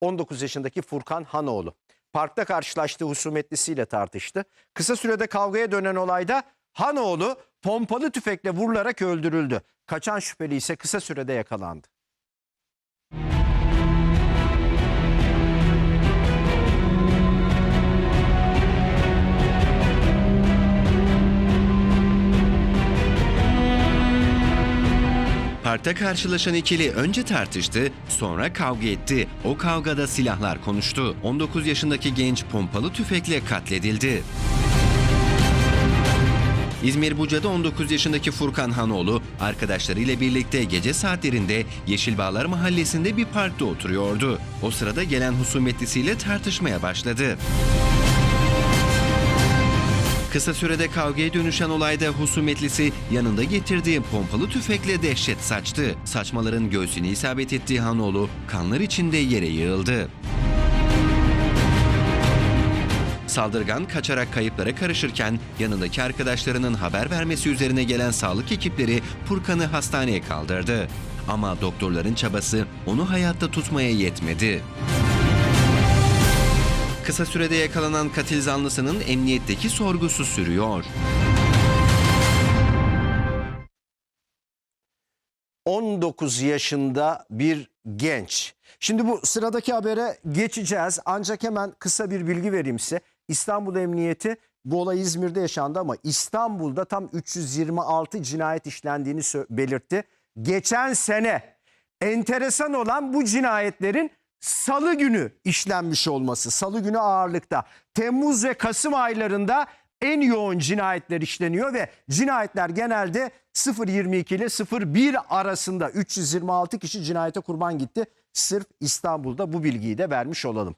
19 yaşındaki Furkan Hanoğlu. Parkta karşılaştığı husumetlisiyle tartıştı. Kısa sürede kavgaya dönen olayda Hanoğlu pompalı tüfekle vurularak öldürüldü. Kaçan şüpheli ise kısa sürede yakalandı. Parkta karşılaşan ikili önce tartıştı, sonra kavga etti. O kavgada silahlar konuştu. 19 yaşındaki genç pompalı tüfekle katledildi. İzmir Buca'da 19 yaşındaki Furkan Hanoğlu arkadaşlarıyla birlikte gece saatlerinde Yeşilbağlar Mahallesi'nde bir parkta oturuyordu. O sırada gelen husumetlisiyle tartışmaya başladı. Kısa sürede kavgaya dönüşen olayda husumetlisi yanında getirdiği pompalı tüfekle dehşet saçtı. Saçmaların göğsüne isabet ettiği Hanoğlu kanlar içinde yere yığıldı. Saldırgan kaçarak kayıplara karışırken yanındaki arkadaşlarının haber vermesi üzerine gelen sağlık ekipleri Furkan'ı hastaneye kaldırdı. Ama doktorların çabası onu hayatta tutmaya yetmedi. Kısa sürede yakalanan katil zanlısının emniyetteki sorgusu sürüyor. 19 yaşında bir genç. Şimdi bu sıradaki habere geçeceğiz. Ancak hemen kısa bir bilgi vereyim size. İstanbul Emniyeti bu olay İzmir'de yaşandı ama İstanbul'da tam 326 cinayet işlendiğini belirtti. Geçen sene enteresan olan bu cinayetlerin salı günü işlenmiş olması. Salı günü ağırlıkta. Temmuz ve Kasım aylarında en yoğun cinayetler işleniyor ve cinayetler genelde 0.22 ile 0.1 arasında 326 kişi cinayete kurban gitti. Sırf İstanbul'da bu bilgiyi de vermiş olalım.